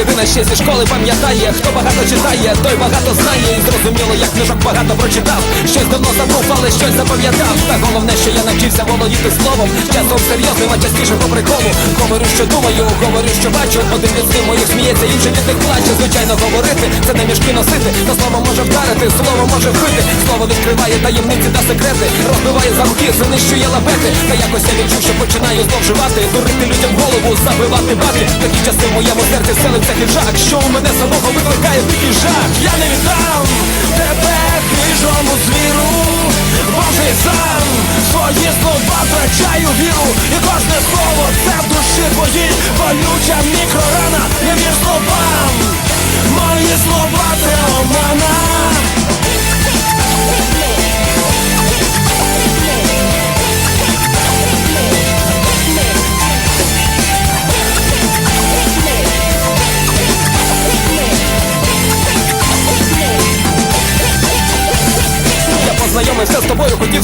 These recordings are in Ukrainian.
єдине ще зі школи пам'ятає Хто багато читає, той багато знає. І зрозуміло, як книжок багато прочитав. Щось давно забув, але щось запам'ятав. Та головне, що я навчився володіти словом. Часом серйозним, а частіше по приколу. Говорю, що думаю, говорю, що бачу. Один від моїх сміється, інший від них плаче. Звичайно, говорити, це не мішки носити. Та слово вдарити, слово може вбити. Слово відкриває таємниці та секрети. Розбиває замки, знищує лабети. Та якось я відчув, що починаю зловживати Дурити людям голову, забивати бати Такі часи в моєму серці селився хижак. Що у мене самого викликає дикий жах? Я не віддам тебе хижому звіру. Божий сам свої слова втрачаю віру. І кожне слово це в душі твоїй. Болюча мікрорана, не вір словам. Мої слова це омана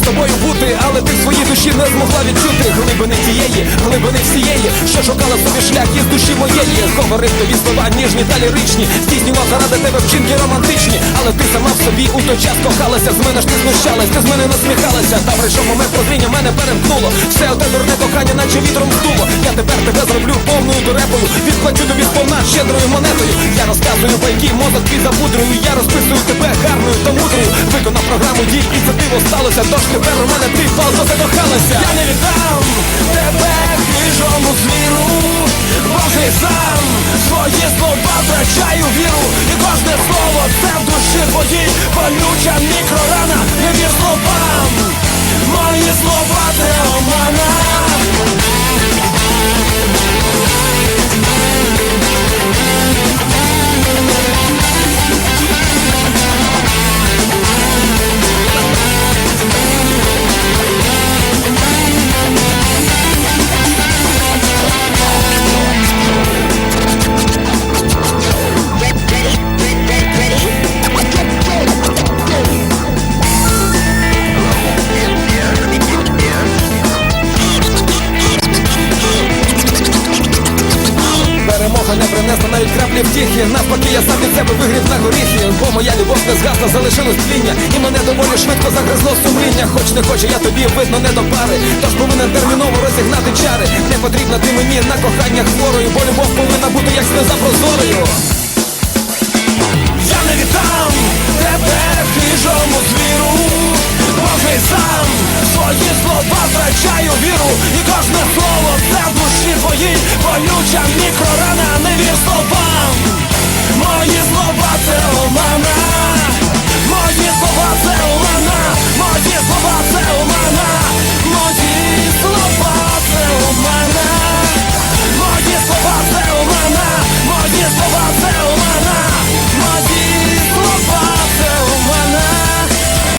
тобою, хотів бути, але ти в своїй душі не змогла відчути глибини тієї, глибини всієї, що шукала собі шлях із душі моєї. Говорив тобі слова ніжні та ліричні, здійснював заради тебе вчинки романтичні, але ти сама в собі у той час кохалася, з мене ж ти знущалась, ти з мене насміхалася, та прийшов момент прозріння, мене перемкнуло. Все оте дурне кохання, наче вітром здуло. Я тепер тебе зроблю повною дурепою, відплачу тобі сповна щедрою монетою. Я розказую байки, мозок твій запудрую, я розписую тебе гарною та мудрою. Виконав програму дій і це диво сталося, тож тепер у мене ти палко закохалася. Я не віддам тебе хижому звіру, Божий сам свої слова втрачаю віру, і кожне слово це в душі твоїй. Болюча мікрорана, навіть краплі втіхи. Навпаки, я сам від себе вигрів на горіхи. Бо моя любов не згасла, залишилось тління. І мене доволі швидко загризло сумління. Хоч не хоче, я тобі видно не до пари. Тож повинен терміново розігнати чари. Не потрібна ти мені на кохання хворою Бо любов повинна бути як сльоза прозорою. Я не віддам тебе хижому звіру. Божий сам свої слова втрачаю віру. І кожне слово це в душі твоїй. Болюча мікрорана, не вір словам